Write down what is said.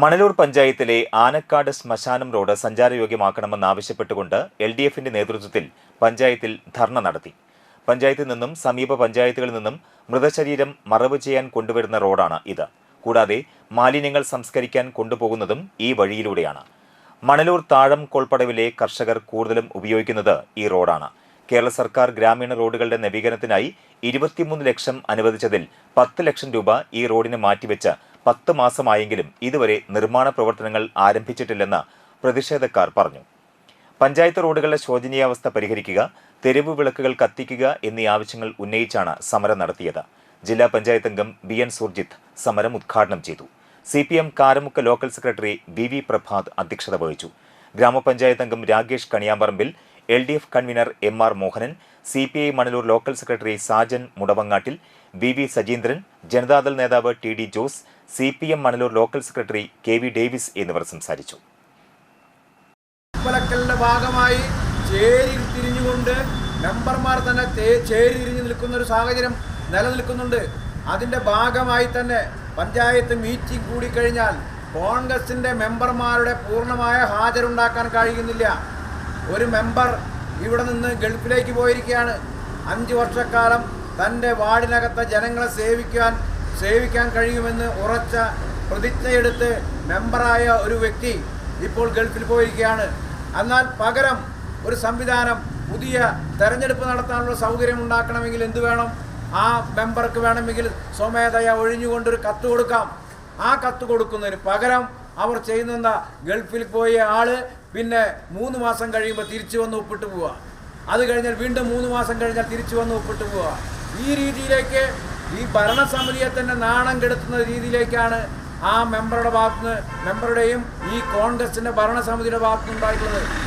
മണലൂർ പഞ്ചായത്തിലെ ആനക്കാട് ശ്മശാനം റോഡ് സഞ്ചാരയോഗ്യമാക്കണമെന്നാവശ്യപ്പെട്ടുകൊണ്ട് എൽ ഡി എഫിന്റെ നേതൃത്വത്തിൽ പഞ്ചായത്തിൽ ധർണ നടത്തി. പഞ്ചായത്തിൽ നിന്നും സമീപ പഞ്ചായത്തുകളിൽ നിന്നും മൃതശരീരം മറവ് ചെയ്യാൻ കൊണ്ടുവരുന്ന റോഡാണ് ഇത്. കൂടാതെ മാലിന്യങ്ങൾ സംസ്കരിക്കാൻ കൊണ്ടുപോകുന്നതും ഈ വഴിയിലൂടെയാണ്. മണലൂർ താഴം കൊൾപ്പടവിലെ കർഷകർ കൂടുതലും ഉപയോഗിക്കുന്നത് ഈ റോഡാണ്. കേരള സർക്കാർ ഗ്രാമീണ റോഡുകളുടെ നവീകരണത്തിനായി ഇരുപത്തിമൂന്ന് ലക്ഷം അനുവദിച്ചതിൽ പത്ത് ലക്ഷം രൂപ ഈ റോഡിന് മാറ്റിവെച്ച് പത്ത് മാസമായെങ്കിലും ഇതുവരെ നിർമ്മാണ പ്രവർത്തനങ്ങൾ ആരംഭിച്ചിട്ടില്ലെന്ന് പ്രതിഷേധക്കാർ പറഞ്ഞു. പഞ്ചായത്ത് റോഡുകളുടെ ശോചനീയാവസ്ഥ പരിഹരിക്കുക തെരുവ് വിളക്കുകൾ കത്തിക്കുക എന്നീ ആവശ്യങ്ങൾ ഉന്നയിച്ചാണ് സമരം നടത്തിയത്. ജില്ലാ പഞ്ചായത്ത് അംഗം ബി എൻ സുർജിത്ത് സമരം ഉദ്ഘാടനം ചെയ്തു. C P M Karamukku local secretary V V Prabhath അധ്യക്ഷത വഹിച്ചു. ഗ്രാമപഞ്ചായത്ത് അംഗം Rakesh Kaniyamparambil L D F convener M R Mohanan C P I Manalur local secretary Sajan Mudavangattil V V Sajeendran Janata Dal നേതാവ് T D Jose C P M Manalur local secretary K V Davis എന്നിവർ സംസാരിച്ചു. ഭാഗമായി തിരിഞ്ഞുകൊണ്ട് മെമ്പർമാർ തന്നെ ചേരി തിരിഞ്ഞു നിൽക്കുന്ന ഒരു സാഹചര്യം നിലനിൽക്കുന്നുണ്ട്. അതിന്റെ ഭാഗമായി തന്നെ പഞ്ചായത്ത് മീറ്റിംഗ് കൂടിക്കഴിഞ്ഞാൽ കോൺഗ്രസിന്റെ മെമ്പർമാരുടെ പൂർണമായ ഹാജരുണ്ടാക്കാൻ കഴിയുന്നില്ല. ഒരു മെമ്പർ ഇവിടെ നിന്ന് ഗൾഫിലേക്ക് പോയിരിക്കുകയാണ്. അഞ്ച് വർഷക്കാലം തന്റെ വാർഡിനകത്തെ ജനങ്ങളെ സേവിക്കാൻ സേവിക്കാൻ കഴിയുമെന്ന് ഉറച്ച പ്രതിജ്ഞയെടുത്ത് മെമ്പറായ ഒരു വ്യക്തി ഇപ്പോൾ ഗൾഫിൽ പോയിരിക്കുകയാണ്. എന്നാൽ പകരം ഒരു സംവിധാനം പുതിയ തെരഞ്ഞെടുപ്പ് നടത്താനുള്ള സൗകര്യം ഉണ്ടാക്കണമെങ്കിൽ എന്ത് വേണം? ആ മെമ്പർക്ക് വേണമെങ്കിൽ സ്വമേധയ ഒഴിഞ്ഞുകൊണ്ടൊരു കത്ത് കൊടുക്കാം. ആ കത്ത് കൊടുക്കുന്നതിന് പകരം അവർ ചെയ്യുന്ന ഗൾഫിൽ പോയ ആൾ പിന്നെ മൂന്ന് മാസം കഴിയുമ്പോൾ തിരിച്ചു വന്ന് ഒപ്പിട്ട് പോവുക അത് കഴിഞ്ഞാൽ വീണ്ടും മൂന്ന് മാസം കഴിഞ്ഞാൽ തിരിച്ചു വന്ന് ഒപ്പിട്ട് പോവുക ഈ രീതിയിലേക്ക് ഈ ഭരണസമിതിയെ തന്നെ നാണം കെടുത്തുന്ന രീതിയിലേക്കാണ് ആ മെമ്പറുടെ ഭാഗത്തുനിന്ന് മെമ്പറുടെയും ഈ കോൺഗ്രസിന്റെ ഭരണസമിതിയുടെ ഭാഗത്തുനിന്ന് ഉണ്ടായിട്ടുള്ളത്